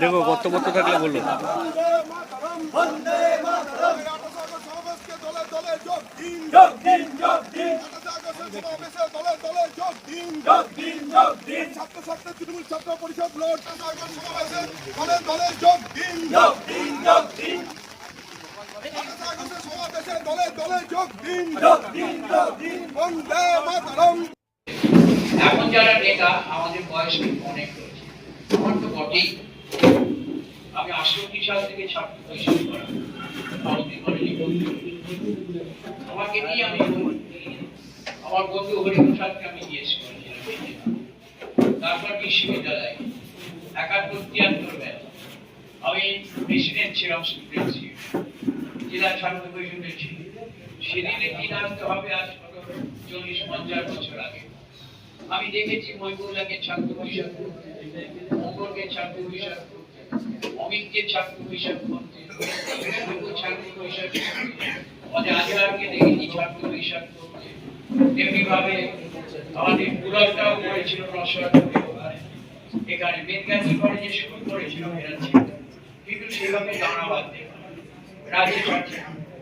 দেখো বক্তব্য থাকলে বলুন ছাত্র ছাত্র তৃণমূল ছাত্র পরিষদ দলে দলে যোগ দিন যোগ দিন সমাবেশে দলে দলে যোগ দিন যোগ দিন যোগ দিন। বন্দে মাতরম। এখন যারা নেতা আমাদের বয়স কিন্তু অনেক রয়েছে। আমার তো বটেই। আমি আটষট্টি সাল থেকে ছাত্র পরিষদ করা। আমাকে নিয়ে আমি আমার বন্ধু হরিপ্রসাদকে আমি জিজ্ঞেস করেছিলাম তারপর বিশ্ববিদ্যালয় একাত্তর তিয়াত্তর বেলা আমি প্রেসিডেন্ট ছিলাম প্রিন্সিপ জেলা ছাত্র পরিষদের ছিল। সেদিনে দিন আসতে হবে আজ চল্লিশ, পঞ্চাশ বছর আগে? আমি দেখেছি মহিবুল্লাহকে ছাত্র পরিষদ করতে ছাত্র পরিষদ করতে, অমিতকে ছাত্র পরিষদ করতে ছাত্র পরিষদ করতে ভাবে আমাদের এখানে বেদগাছি কলেজে শুরু করেছিল এরা ছিল। কিন্তু সেভাবে দাঁড়া বাঁধতে রাজ্যে।